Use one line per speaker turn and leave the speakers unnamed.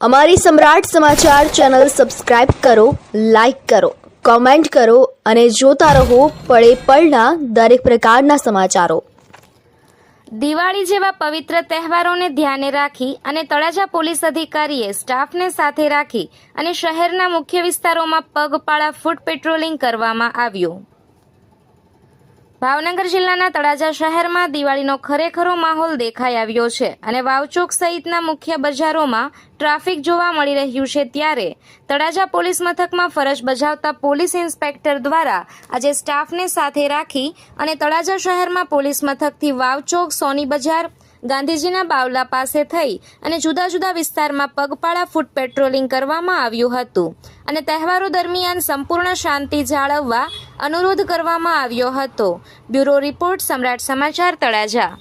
અમારી Samrat Samachar channel subscribe કરો, like કરો, કોમેન્ટ કરો અને જોતા રહો પળે પળના દરેક પ્રકારના સમાચારો.
દિવાળી જેવા પવિત્ર તહેવારોને ધ્યાને રાખી અને તળાજા પોલીસ અધિકારીએ સ્ટાફને સાથે રાખી અને શહેરના મુખ્ય વિસ્તારોમાં પગપાળા ફૂટ પેટ્રોલિંગ કરવામાં આવ્યું. ભાવનગર જિલ્લાના તળાજા શહેરમાં દિવાળીનો ખરેખરો માહોલ દેખાઈ આવ્યો છે અને વાવચોક સહિતના મુખ્ય બજારોમાં ટ્રાફિક જોવા મળી રહ્યું છે ત્યારે તળાજા પોલીસ મથકમાં ફરજ બજાવતા પોલીસ ઇન્સ્પેક્ટર દ્વારા આજે સ્ટાફને સાથે રાખી અને તળાજા શહેરમાં પોલીસ મથકથી વાવચોક, સોની બજાર, ગાંધીજીના બાવલા પાસે થઈ અને જુદા જુદા વિસ્તારમાં પગપાળા ફૂટ પેટ્રોલિંગ કરવામાં આવ્યું હતું. અને તહેવારો દરમિયાન સંપૂર્ણ શાંતિ જાળવવા અનુરોધ કરવામાં આવ્યો હતો. બ્યુરો રિપોર્ટ સમ્રાટ સમાચાર તળાજા.